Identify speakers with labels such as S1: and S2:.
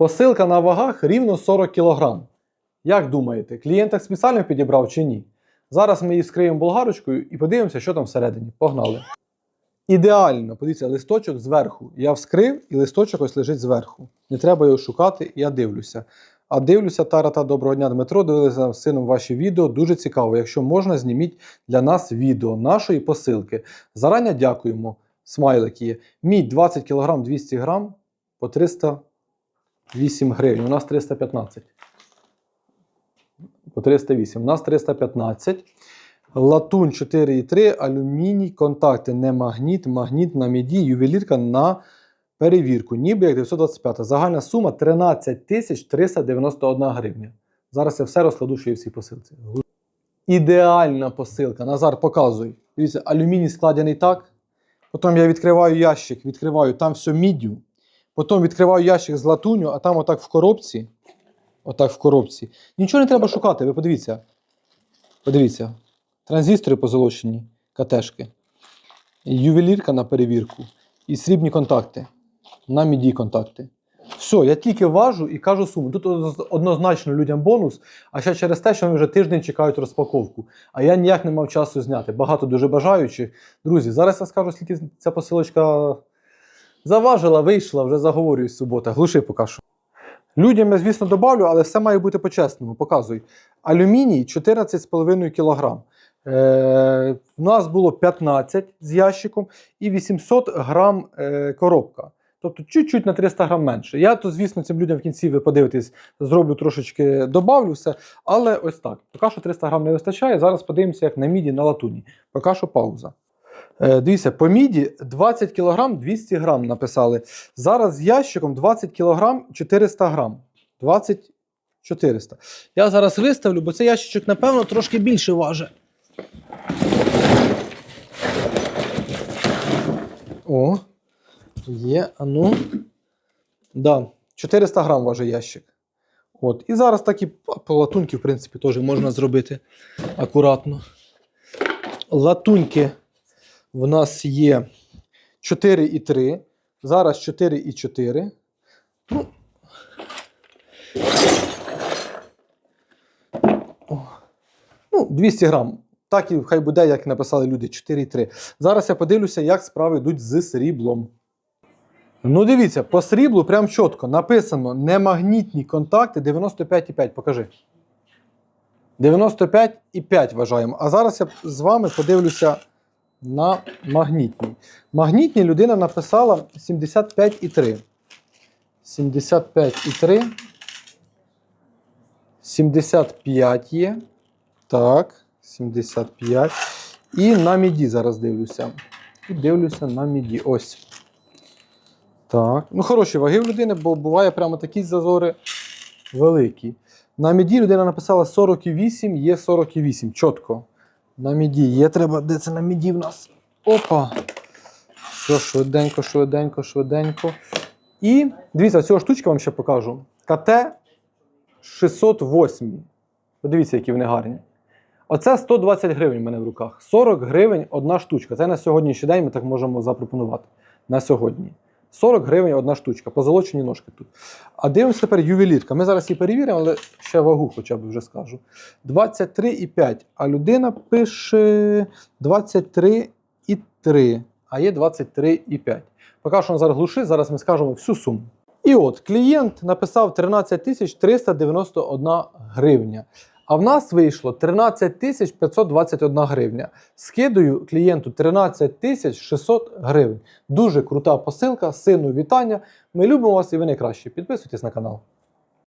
S1: Посилка на вагах рівно 40 кг. Як думаєте, клієнт так спеціально підібрав чи ні? Зараз ми її скриємо болгарочкою і подивимося, що там всередині. Погнали. Ідеально, подивіться, листочок зверху. Я вскрив і листочок ось лежить зверху. Не треба його шукати, я дивлюся. А дивлюся, Тарата, доброго дня, Дмитро. Дивилися з сином ваші відео. Дуже цікаво. Якщо можна, зніміть для нас відео нашої посилки. Зарані дякуємо. Смайлик є. Мідь 20 кг 200 г по 308 гривень. У нас 315. По 308. У нас 315. Латунь 4,3, алюміній, контакти не магніт, магніт на міді, ювелірка на перевірку. Ніби як 925. Загальна сума 13 тисяч 391 гривня. Зараз я все розкладу, що є в цій посилці. Ідеальна посилка. Назар, показуй. Дивіться, алюміній складений так. Потім я відкриваю ящик, відкриваю, там все міддю. Потім відкриваю ящик з латуню, а там отак в коробці. Отак в коробці. Нічого не треба шукати, ви подивіться. Подивіться. Транзистори позолочені, катешки. Ювелірка на перевірку. І срібні контакти. На міді контакти. Все, я тільки важу і кажу суму. Тут однозначно людям бонус, а ще через те, що вони вже тиждень чекають розпаковку. А я ніяк не мав часу зняти. Багато дуже бажаючих. Друзі, зараз я скажу, скільки ця посилочка заважила, вийшла, вже заговорююсь субота. Глуши поки що. Людям я, звісно, добавлю, але все має бути по-чесному. Показуй. Алюміній 14,5 кг. Е, у нас було 15 з ящиком і 800 грам е, коробка. Тобто чуть-чуть на 300 грам менше. Я то, звісно, цим людям в кінці ви подивитесь, зроблю трошечки, добавлю все. Але ось так. Поки що 300 грам не вистачає. Зараз подивимося, як на міді на латуні. Поки що пауза. Е, дивіться, по міді 20 кг 200 грам написали. Зараз з ящиком 20 кг 400 грам. 20 400. Я зараз виставлю, бо цей ящичок, напевно, трошки більше важить. О, є, а ну. Да, 400 грам важить ящик. От. І зараз такі по латуньки, в принципі, теж можна зробити акуратно. Латуньки в нас є 4,3. Зараз 4,4. Ну, ну, 200 грам. Так і хай буде, як написали люди, 4,3. Зараз я подивлюся, як справи йдуть з сріблом. Ну, дивіться, по сріблу прям чітко написано немагнітні контакти 95,5. Покажи. 95,5 вважаємо. А зараз я з вами подивлюся на магнітні. Магнітні людина написала 75,3. 75,3. 75 є. Так, 75. І на міді зараз дивлюся. І дивлюся на міді. Ось. Так. Ну, хороші ваги в людини, бо буває прямо такі зазори великі. На міді людина написала 48, є 48. Чітко. На міді є треба. Де це на міді в нас? Опа! Все, швиденько, швиденько, швиденько. І дивіться, цього штучка вам ще покажу. КТ 608. Подивіться, які вони гарні. Оце 120 гривень в мене в руках. 40 гривень одна штучка. Це на сьогоднішній день ми так можемо запропонувати. На сьогодні. 40 гривень одна штучка, позолочені ножки тут. А дивимося тепер ювелірка. Ми зараз її перевіримо, але ще вагу хоча б вже скажу. 23,5. А людина пише 23,3, а є 23,5. Поки що зараз глуши, зараз ми скажемо всю суму. І от клієнт написав 13 391 гривня. А в нас вийшло 13 521 гривня. Скидую клієнту 13 600 гривень. Дуже крута посилка, сину вітання. Ми любимо вас і ви найкращі. Підписуйтесь на канал.